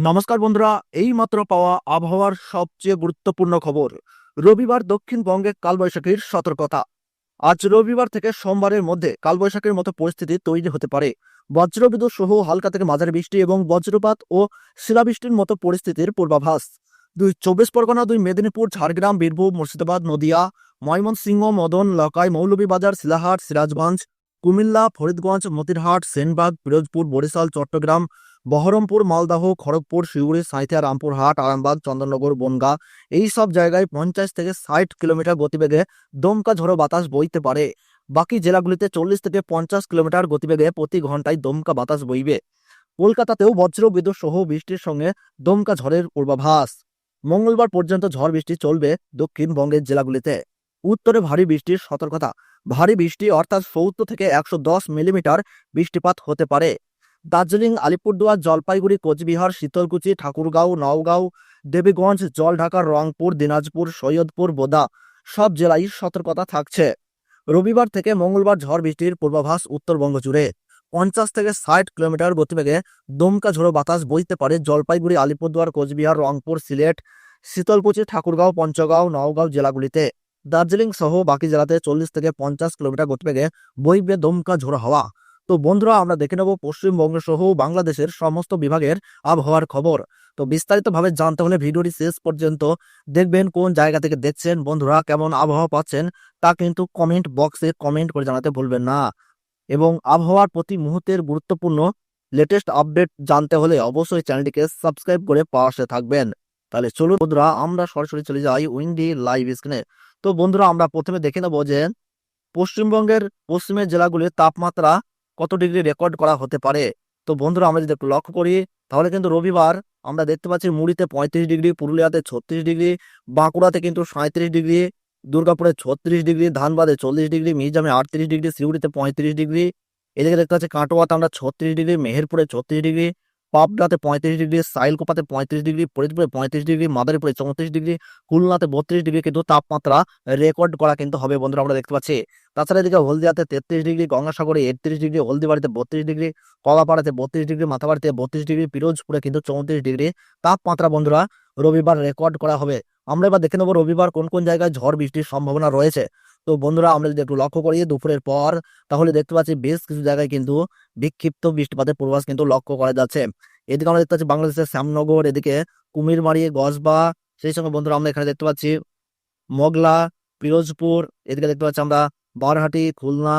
নমস্কার বন্ধুরা এই মাত্র পাওয়া আবহাওয়ার সবচেয়ে গুরুত্বপূর্ণ খবর, রবিবার দক্ষিণবঙ্গে কালবৈশাখীর সতর্কতা। আজ রবিবার থেকে সোমবারের মধ্যে কালবৈশাখীর মতো পরিস্থিতি তৈরি হতে পারে। বজ্রবিদ্যুৎ সহ হালকা থেকে মাঝারি বৃষ্টি এবং বজ্রপাত ও শিলাবৃষ্টির মতো পরিস্থিতির পূর্বাভাস। দুই চব্বিশ পরগনা, দুই মেদিনীপুর, ঝাড়গ্রাম, বীরভূম, মুর্শিদাবাদ, নদিয়া, ময়মনসিংহ, মদন, লকাই, মৌলভীবাজার শিলাহাট সিরাজগঞ্জ, কুমিল্লা, ফরিদগঞ্জ, মতিরহাট, সেনবাগ, পিরোজপুর, বরিশাল, চট্টগ্রাম বহরমপুর, মালদাহ, খড়গপুর শিউড়ি সাঁইথিয়া রামপুরহাট আরামবাগ, চন্দননগর, বনগা, এই সব জায়গায় পঞ্চাশ থেকে ষাট কিলোমিটার গতিবেগে দমকা ঝড়ো বাতাস বইতে পারে। বাকি জেলাগুলিতে চল্লিশ থেকে পঞ্চাশ কিলোমিটার গতিবেগে প্রতি ঘন্টায় দমকা বাতাস বইবে। কলকাতাতেও বজ্র, বিদ্যুৎ সহ বৃষ্টির সঙ্গে দমকা ঝড়ের পূর্বাভাস। মঙ্গলবার পর্যন্ত ঝড় বৃষ্টি চলবে দক্ষিণবঙ্গের জেলাগুলিতে। উত্তরে ভারী বৃষ্টির সতর্কতা। ভারী বৃষ্টি অর্থাৎ সত্তর থেকে একশো দশ মিলিমিটার বৃষ্টিপাত হতে পারে। দার্জিলিং, আলিপুরদুয়ার, জলপাইগুড়ি, কোচবিহার, শীতলকুচি, ঠাকুরগাঁও, নওগাঁও, দেবীগঞ্জ, জলঢাকা, রংপুর, দিনাজপুর, সৈয়দপুর, বোদা, সব জেলায় সতর্কতা থাকছে। রবিবার থেকে মঙ্গলবার ঝড় বৃষ্টির পূর্বাভাস উত্তরবঙ্গ জুড়ে। পঞ্চাশ থেকে ষাট কিলোমিটার গতিবেগে দমকা ঝোড়ো বাতাস বইতে পারে জলপাইগুড়ি, আলিপুরদুয়ার, কোচবিহার, রংপুর, সিলেট, শীতলকুচি, ঠাকুরগাঁও, পঞ্চগাঁও, নওগাঁও জেলাগুলিতে। দার্জিলিং সহ বাকি জেলাতে চল্লিশ থেকে পঞ্চাশ কিলোমিটার গতিবেগে বইবে দমকা ঝোড়ো হাওয়া। তো বন্ধুরা, আমরা দেখে নেব পশ্চিমবঙ্গ সহ বাংলাদেশের সমস্ত বিভাগের আবহাওয়ার খবর। তো বিস্তারিতভাবে জানতে হলে ভিডিওটি শেষ পর্যন্ত দেখবেন, কোন জায়গা থেকে দেখছেন, বন্ধুরা, কেমন আবহাওয়া পাচ্ছেন, তা কিন্তু কমেন্ট বক্সে কমেন্ট করে জানাতে ভুলবেন না। এবং আবহাওয়ার প্রতি মুহূর্তের গুরুত্বপূর্ণ লেটেস্ট আপডেট জানতে হলে অবশ্যই চ্যানেলটিকে সাবস্ক্রাইব করে পাশে থাকবেন। তাহলে চলুন বন্ধুরা, আমরা সরাসরি চলে যাই উইন্ডি লাইভ স্ক্রিনে। তো বন্ধুরা, আমরা প্রথমে দেখে নেব যে পশ্চিমবঙ্গের পশ্চিমের জেলাগুলির তাপমাত্রা কত ডিগ্রি রেকর্ড করা হতে পারে। তো বন্ধুরা, আমরা যদি লক্ষ্য করি, তাহলে কিন্তু রবিবার আমরা দেখতে পাচ্ছি মুড়িতে পঁয়ত্রিশ ডিগ্রি, পুরুলিয়াতে ছত্রিশ ডিগ্রি, বাঁকুড়াতে কিন্তু সাঁত্রিশ ডিগ্রি, দুর্গাপুরে ছত্রিশ ডিগ্রি, ধানবাদে চল্লিশ ডিগ্রি মির্জামে আটত্রিশ ডিগ্রি সিউড়িতে পঁয়ত্রিশ ডিগ্রি। এদিকে দেখতে পাচ্ছি কাটোয়াতে আমরা ছত্রিশ ডিগ্রি, মেহেরপুরে ছত্রিশ ডিগ্রি পাবনাতে পঁয়ত্রিশ ডিগ্রি, সাইলকোপাতে পঁয়ত্রিশ ডিগ্রি, ফরিদপুরে পঁয়ত্রিশ ডিগ্রি, মাদারীপুরে চৌত্রিশ ডিগ্রি, খুলনাতে বত্রিশ ডিগ্রি কিন্তু তাপমাত্রা রেকর্ড করা কিন্তু হবে বন্ধুরা আমরা দেখতে পাচ্ছি। তাছাড়া এদিকে হলদিয়াতে তেত্রিশ ডিগ্রি, গঙ্গাসাগরে একত্রিশ ডিগ্রি, হলদিবাড়িতে বত্রিশ ডিগ্রি, কলাপাড়াতে বত্রিশ ডিগ্রি, মাথাবাড়িতে বত্রিশ ডিগ্রি, পিরোজপুরে কিন্তু চৌত্রিশ ডিগ্রি তাপমাত্রা বন্ধুরা রবিবার রেকর্ড করা হবে। আমরা এবার দেখে নেব রবিবার কোন কোন জায়গায় ঝড় বৃষ্টির সম্ভাবনা রয়েছে। তো বন্ধুরা, আমরা যদি একটু লক্ষ্য করি, দুপুরের পর, তাহলে দেখতে পাচ্ছি বেশ কিছু জায়গায় কিন্তু বিক্ষিপ্ত বৃষ্টিপাতের পূর্বাভাস কিন্তু লক্ষ্য করা যাচ্ছে। এদিকে আমরা দেখতে পাচ্ছি বাংলাদেশের শ্যামনগর, এদিকে কুমিরমারি গসবা সেই সঙ্গে বন্ধুরা আমরা এখানে দেখতে পাচ্ছি মগলা, পিরোজপুর, এদিকে দেখতে পাচ্ছি আমরা বারহাটি, খুলনা,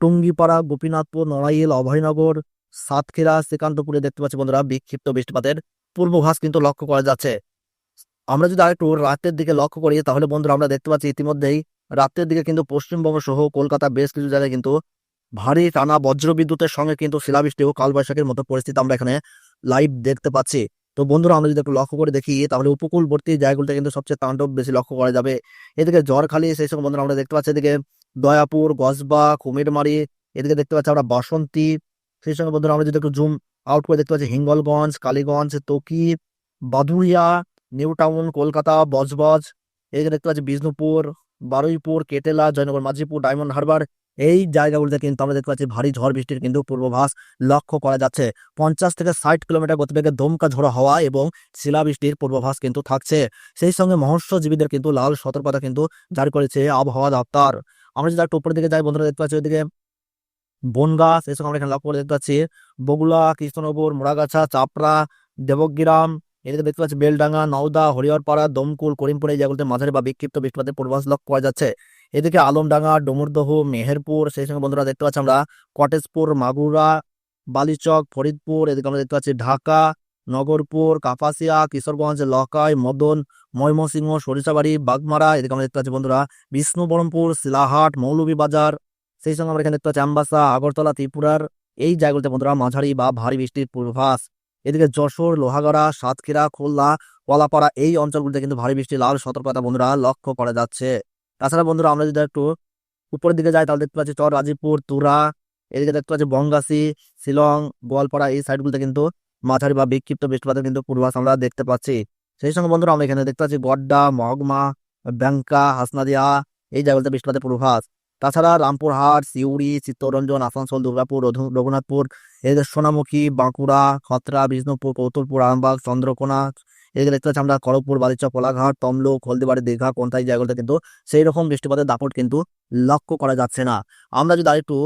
টুঙ্গিপাড়া, গোপীনাথপুর, নড়াইল, অভয়নগর, সাতক্ষীরা, শ্রীকান্তপুরে দেখতে পাচ্ছি বন্ধুরা বিক্ষিপ্ত বৃষ্টিপাতের পূর্বাভাস কিন্তু লক্ষ্য করা যাচ্ছে। আমরা যদি আরেকটু রাতের দিকে লক্ষ্য করি, তাহলে বন্ধুরা আমরা দেখতে পাচ্ছি ইতিমধ্যেই রাতের দিকে কিন্তু পশ্চিমবঙ্গ সহ কলকাতা বেশ কিছু জায়গায় কিন্তু ভারী টানা বজ্র বিদ্যুতের সঙ্গে কিন্তু শিলাবৃষ্টি ও কালবৈশাখীর মতো পরিস্থিতি আমরা এখানে লাইভ দেখতে পাচ্ছি। তো বন্ধুরা আমরা যদি একটু লক্ষ্য করে দেখি, তাহলে উপকূলবর্তী জায়গাগুলোতে কিন্তু সবচেয়ে তাণ্ডব বেশি লক্ষ্য করা যাবে। এদিকে জ্বরখালি সেই সঙ্গে বন্ধুরা আমরা দেখতে পাচ্ছি এদিকে দয়াপুর গসবা কুমিরমারি, এদিকে দেখতে পাচ্ছি আমরা বাসন্তী, সেই সঙ্গে বন্ধুরা আমরা যদি একটু জুম আউট করে দেখতে পাচ্ছি হিঙ্গলগঞ্জ, কালীগঞ্জ, তকি বাদুরিয়া নিউ টাউন কলকাতা, বজবজ, এদিকে দেখতে পাচ্ছি বিষ্ণুপুর, বারুইপুর, কেটেলা, জয়নগর, মাঝিপুর, ডায়মন্ড হারবার, এই জায়গাগুলোতে কিন্তু আমরা দেখতে পাচ্ছি ভারী ঝড় বৃষ্টির কিন্তু পূর্বাভাস লক্ষ্য করা যাচ্ছে। পঞ্চাশ থেকে ষাট কিলোমিটার গতিবেগে দমকা ঝোড়ো হওয়া এবং শিলাবৃষ্টির পূর্বাভাস কিন্তু থাকছে। সেই সঙ্গে মহস্যজীবীদের কিন্তু লাল সতর্কতা কিন্তু জারি করেছে আবহাওয়া দপ্তর। আমরা যদি একটু উপরের দিকে যাই, বন্ধুরা দেখতে পাচ্ছি ওইদিকে বনগা সেই সঙ্গে আমরা এখানে লক্ষ্য করে দেখতে পাচ্ছি বগুলা কৃষ্ণনগর, মোড়াগাছা, চাপড়া, দেবগ্রাম এদিকে দেখতে পাচ্ছি বেলডাঙ্গা, নওদা, হরিহরপাড়া, দমকুল, করিমপুর এই জায়গাগুলোতে মাঝারি বা বিক্ষিপ্ত বৃষ্টিপাতের পূর্বাভাস লক্ষ্য করা যাচ্ছে। এদিকে আলমডাঙ্গা, ডুমুরদহ, মেহেরপুর, সেই সঙ্গে বন্ধুরা দেখতে পাচ্ছি আমরা কটেজপুর, মাগুরা, বালিচক, ফরিদপুর, এদিকে আমরা দেখতে পাচ্ছি ঢাকা, নগরপুর, কাপাসিয়া, কিশোরগঞ্জ, লকাই, মদন, ময়মনসিংহ, সরিষাবাড়ি, বাগমারা, এদিকে আমরা দেখতে পাচ্ছি বন্ধুরা বিষ্ণুবরমপুর, শিলাহাট, মৌলভীবাজার, সেই সঙ্গে আমরা এখানে দেখতে পাচ্ছি আমবাসা, আগরতলা, ত্রিপুরার এই জায়গাগুলোতে বন্ধুরা মাঝারি বা ভারী বৃষ্টির পূর্বাভাস। এদিকে যশোর, লোহাগড়া, সাতক্ষীরা, খুলনা, কলাপাড়া এই অঞ্চলগুলিতে কিন্তু ভারী বৃষ্টি, লাল সতর্কতা বন্ধুরা লক্ষ্য করা যাচ্ছে। তাছাড়া বন্ধুরা আমরা যদি একটু উপরের দিকে যাই তাহলে দেখতে পাচ্ছি চর রাজীবপুর তুরা, এদিকে দেখতে পাচ্ছি বঙ্গাসি শিলং, গোয়ালপাড়া এই সাইডগুলোতে কিন্তু মাঝারি বা বিক্ষিপ্ত বৃষ্টিপাতের কিন্তু পূর্বাভাস আমরা দেখতে পাচ্ছি। সেই সঙ্গে বন্ধুরা আমরা এখানে দেখতে পাচ্ছি গড্ডা মহগমা ব্যাংকা, হাসনাদিয়া এই জায়গাগুলোতে বৃষ্টিপাতের পূর্বাভাস। তাছাড়া রামপুরহাট, সিউড়ি, চিত্তরঞ্জন, আসানসোল দুর্গাপুর রঘুনাথপুর এদের সোনামুখী, বাঁকুড়া, খতরা, বিষ্ণুপুর, কৌতুলপুর, আরামবাগ, চন্দ্রকোনা, এদিকে দেখতে পাচ্ছি আমরা খড়গপুর, বালিচক, কোলাঘাট, তমলুক, হলদিবাড়ি, দীঘা এই জায়গাগুলোতে কিন্তু সেই রকম বৃষ্টিপাতের দাপট কিন্তু লক্ষ্য করা যাচ্ছে না। আমরা যদি আরেকটু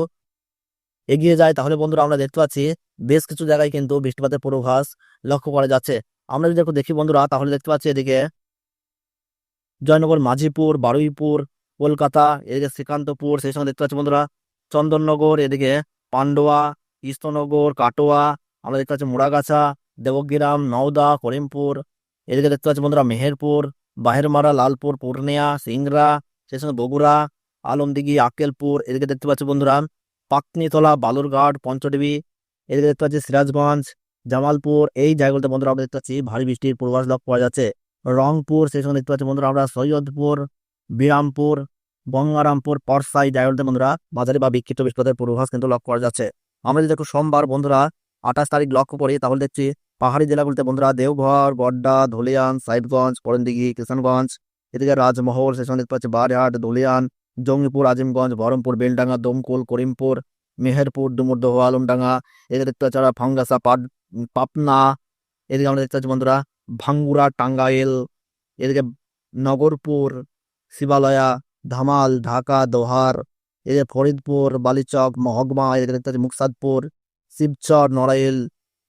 এগিয়ে যাই তাহলে বন্ধুরা আমরা দেখতে পাচ্ছি বেশ কিছু জায়গায় কিন্তু বৃষ্টিপাতের পূর্বাভাস লক্ষ্য করা যাচ্ছে। আমরা যদি একটু দেখি বন্ধুরা তাহলে দেখতে পাচ্ছি এদিকে জয়নগর, মাঝিপুর, বারুইপুর কলকাতা, এদিকে শ্রীকান্তপুর, সেই সঙ্গে দেখতে পাচ্ছি বন্ধুরা চন্দননগর, এদিকে পান্ডোয়া, কৃষ্ণনগর, কাটোয়া, আমরা দেখতে পাচ্ছি মুড়াগাছা, দেবগ্রাম, নওদা, করিমপুর, এদিকে দেখতে পাচ্ছি বন্ধুরা মেহেরপুর, বাহেরমারা, লালপুর, পূর্ণিয়া, সিংড়া, সেই সঙ্গে বগুড়া, আলমদিঘি, আক্কেলপুর, এদিকে দেখতে পাচ্ছি বন্ধুরা পাকনিতলা, বালুরঘাট পঞ্চদেবী এদিকে দেখতে পাচ্ছি সিরাজগঞ্জ, জামালপুর, এই জায়গাগুলোতে বন্ধুরা আমরা দেখতে পাচ্ছি ভারী বৃষ্টির পূর্বাভাস লক্ষ্য করা যাচ্ছে। রংপুর, সেই সঙ্গে দেখতে পাচ্ছি বন্ধুরা আমরা সৈয়দপুর বিরামপুর গঙ্গারামপুর পরসা এই জায়গাগুলোতে বন্ধুরা, বাজারে বা বিক্ষিপ্ত বৃষ্টিপাতের পূর্বাভাস কিন্তু লক্ষ্য করা যাচ্ছে। আমরা যদি একটু সোমবার বন্ধুরা, আঠাশ তারিখ লক্ষ্য করি, তাহলে দেখছি পাহাড়ি জেলাগুলিতে বন্ধুরা, দেওঘর, গড্ডা, ধুলিয়ান, সাহেবগঞ্জ, করণদিঘি, কিষানগঞ্জ, এদিকে রাজমহল, সেই সঙ্গে পাচ্ছি বারহাট, ধুলিয়ান, জঙ্গিপুর, আজিমগঞ্জ, বহরমপুর, বেলডাঙ্গা, দমকল, করিমপুর, মেহেরপুর, ডুমুরদহ, আলমডাঙ্গা, এদিকে দেখতে পাচ্ছি ফাঙ্গাসা, পাট পাপনা এদিকে আমরা দেখতে পাচ্ছি বন্ধুরা, ভাঙ্গুরা, টাঙ্গাইল, এদিকে নগরপুর শিবালয়া, ধামাল, ঢাকা, দোহার এদের ফরিদপুর, বালিচক, মহকমা এদের দেখতে পাচ্ছি মুকসাদপুর, শিবচর, নড়াইল,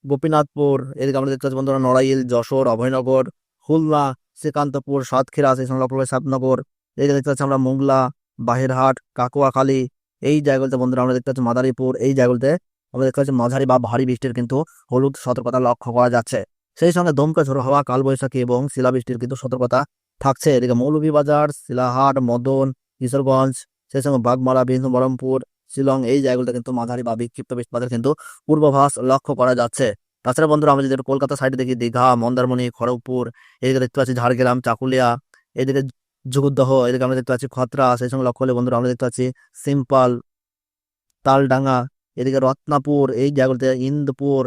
গোপীনাথপুর এদিকে আমরা দেখতে পাচ্ছি বন্ধুরা নড়াইল, যশোর, অভয়নগর, খুলনা, শ্রীকান্তপুর, সাতক্ষীরা, সেই সঙ্গে লক্ষ্য সাতনগর এদিকে দেখতে পাচ্ছি আমরা মোংলা, বাহিরহাট, কাকুয়াখালী, এই জায়গাগুলোতে বন্ধুরা আমরা দেখতে পাচ্ছি মাদারীপুর, এই জায়গাগুলোতে আমরা দেখতে পাচ্ছি মাঝারি বা ভারী বৃষ্টির কিন্তু হলুদ সতর্কতা লক্ষ্য করা যাচ্ছে। সেই সঙ্গে দমকা ঝোড়ো হাওয়া, কালবৈশাখী এবং শিলাবৃষ্টির কিন্তু সতর্কতা থাকছে। এদিকে মৌলভীবাজার শিলাহাট, মদন, কিশোরগঞ্জ, সেই সঙ্গে বাগমারা বিষ্ণু বহরমপুর শিলং, এই জায়গাগুলোতে কিন্তু মাঝারি বা বিক্ষিপ্ত বৃষ্টিপাতের কিন্তু পূর্বাভাস লক্ষ্য করা যাচ্ছে। তাছাড়া বন্ধুরা, আমরা যদি কলকাতা সাইডে দেখি, দীঘা, মন্দারমণি, খড়গপুর, এদিকে দেখতে পাচ্ছি ঝাড়গ্রাম, চাকুলিয়া, এদিকে জুগুদ্দহ এদিকে আমরা দেখতে পাচ্ছি খতরা, সেই সঙ্গে লক্ষ্য হলে বন্ধুরা, আমরা দেখতে পাচ্ছি সিম্পল, তালডাঙ্গা, এদিকে রত্নাপুর, এই জায়গাগুলোতে ইন্দপুর,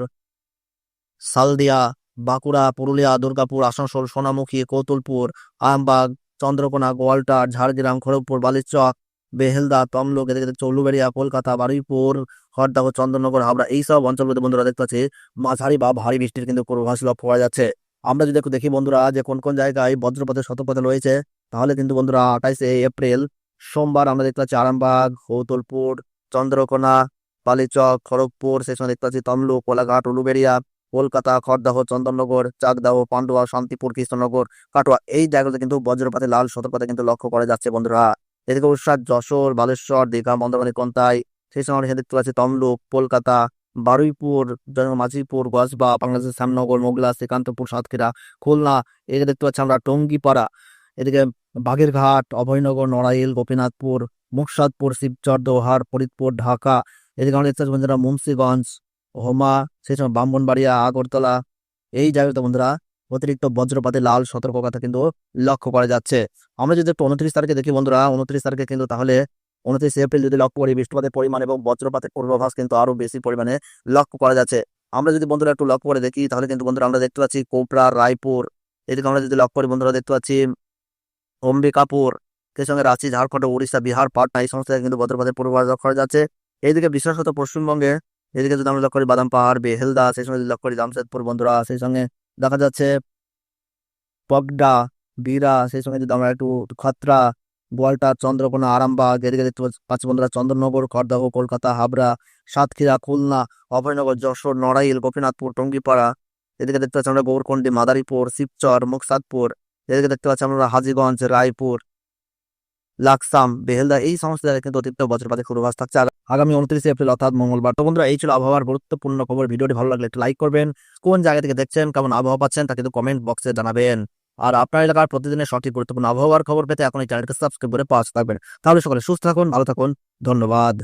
সালদিয়া বাঁকুড়া, পুরুলিয়া, দুর্গাপুর, আসানসোল, সোনামুখী, কৌতুলপুর, আমবাগ, চন্দ্রকোনা, গোয়ালটার, ঝাড়গ্রাম, খড়গপুর, বালিচক, বেহেলদা, তমলুক, এদিকে দেখতে উলুবেড়িয়া কলকাতা, বারুইপুর খড়দাহ চন্দ্রনগর হাবড়া এইসব অঞ্চলগুলোতে বন্ধুরা দেখতে পাচ্ছি, মাঝারি বা ভারী বৃষ্টির কিন্তু পূর্বাভাস লক্ষ্য করা যাচ্ছে। আমরা যদি একটু দেখি বন্ধুরা যে কোন কোন জায়গায় বজ্রপাতের সতর্কতা রয়েছে, তাহলে কিন্তু বন্ধুরা আঠাইশে এপ্রিল সোমবার আমরা দেখতে পাচ্ছি আরামবাগ কৌতুলপুর, চন্দ্রকোনা, বালিচক, খড়গপুর, সেই সময় দেখতে পাচ্ছি তমলুক, কোলাঘাট, উলুবেড়িয়া কলকাতা, খড়দাহ, চন্দননগর, চাকদাহ, পান্ডুয়া, শান্তিপুর, কৃষ্ণনগর, কাটোয়া, এই জায়গাতে কিন্তু বজ্রপাতে লাল সতর্কতা কিন্তু লক্ষ্য করা যাচ্ছে বন্ধুরা। এদিকে উৎসাহ যশোর, বালেশ্বর, দীঘা, মন্দারমণি, কন্তাই সেই সময় আমরা দেখতে পাচ্ছি তমলুক, কলকাতা, বারুইপুর মাঝিপুর, গজবা, বাংলাদেশের শ্যামনগর, মোগলা, শ্রীকান্তপুর, সাতক্ষীরা, খুলনা, এদিকে দেখতে পাচ্ছি আমরা টঙ্গিপাড়া, এদিকে বাগেরঘাট, অভয়নগর, নড়াইল, গোপীনাথপুর, মুকসাদপুর, শিবচর, দোহার, ফরিদপুর, ঢাকা, এদিকে আমরা দেখতে পাচ্ছি মুন্সিগঞ্জ হোমা, সেই সময় ব্রাহ্মণবাড়িয়া, আগরতলা, এই জায়গাতে বন্ধুরা অতিরিক্ত বজ্রপাতে লাল সতর্কতা কিন্তু লক্ষ্য করা যাচ্ছে। আমরা যদি একটু উনত্রিশ তারিখে দেখি বন্ধুরা, উনত্রিশ তারিখে কিন্তু তাহলে উনত্রিশ এপ্রিল যদি লক্ষ্য করি, বৃষ্টিপাতের পরিমাণ এবং বজ্রপাতের পূর্বাভাস কিন্তু আরও বেশি পরিমাণে লক্ষ্য করা যাচ্ছে। আমরা যদি বন্ধুরা একটু লক্ষ্য করে দেখি, তাহলে কিন্তু বন্ধুরা আমরা দেখতে পাচ্ছি কোপড়া রায়পুর, এদিকে আমরা যদি লক্ষ্য করি বন্ধুরা দেখতে পাচ্ছি অম্বিকাপুর, সেই সঙ্গে রাঁচি, ঝাড়খণ্ড, উড়িষ্যা, বিহার, পাটনা, এই সমস্ত কিন্তু বজ্রপাতের পূর্বাভাস লক্ষ্য করা যাচ্ছে। এইদিকে বিশেষত পশ্চিমবঙ্গে এদিকে যদি আমরা লক্ষ্য করি বাদাম পাহাড়, বেহেলদা, সেই সঙ্গে লক্ষ্য করি জামশেদপুর বন্ধুরা, সেই সঙ্গে দেখা যাচ্ছে পগডা, বীরা, সেই সঙ্গে যদি আমরা একটু খতরা, গোয়ালটা, চন্দ্রকোনা, আরামবাগ, এদিকে দেখতে পাচ্ছি বন্ধুরা চন্দ্রনগর খড়দহ, কলকাতা, হাবড়া, সাতক্ষীরা, খুলনা, অভয়নগর, যশোর, নড়াইল, গোপীনাথপুর, টঙ্গিপাড়া, এদিকে দেখতে পাচ্ছি আমরা গৌরকন্ডি, মাদারীপুর, শিবচর, মুকসাদপুর, এদিকে দেখতে পাচ্ছি আমরা হাজিগঞ্জ, রায়পুর লাকসাম, বেহেলদা এই সমস্ত জায়গায় কিন্তু অতিরিক্ত বজ্রপাতের পূর্বাভাস থাকছে। আর আগামী উনত্রিশে এপ্রিল অর্থাৎ মঙ্গলবার। তো বন্ধুরা, এই ছিল আবহাওয়ার গুরুত্বপূর্ণ খবর। ভিডিওটি ভালো লাগলে একটু লাইক করবেন। কোন জায়গা থেকে দেখছেন, কেমন আবহাওয়া পাচ্ছেন, তা কিন্তু কমেন্ট বক্সে জানাবেন। আর আপনার এলাকার প্রতিদিনের সঠিক গুরুত্বপূর্ণ আবহাওয়ার খবর পেতে এখন এই চ্যানেলকে সাবস্ক্রাইব করে পাওয়া থাকবেন। তাহলে সকলে সুস্থ থাকুন, ভালো থাকুন। ধন্যবাদ।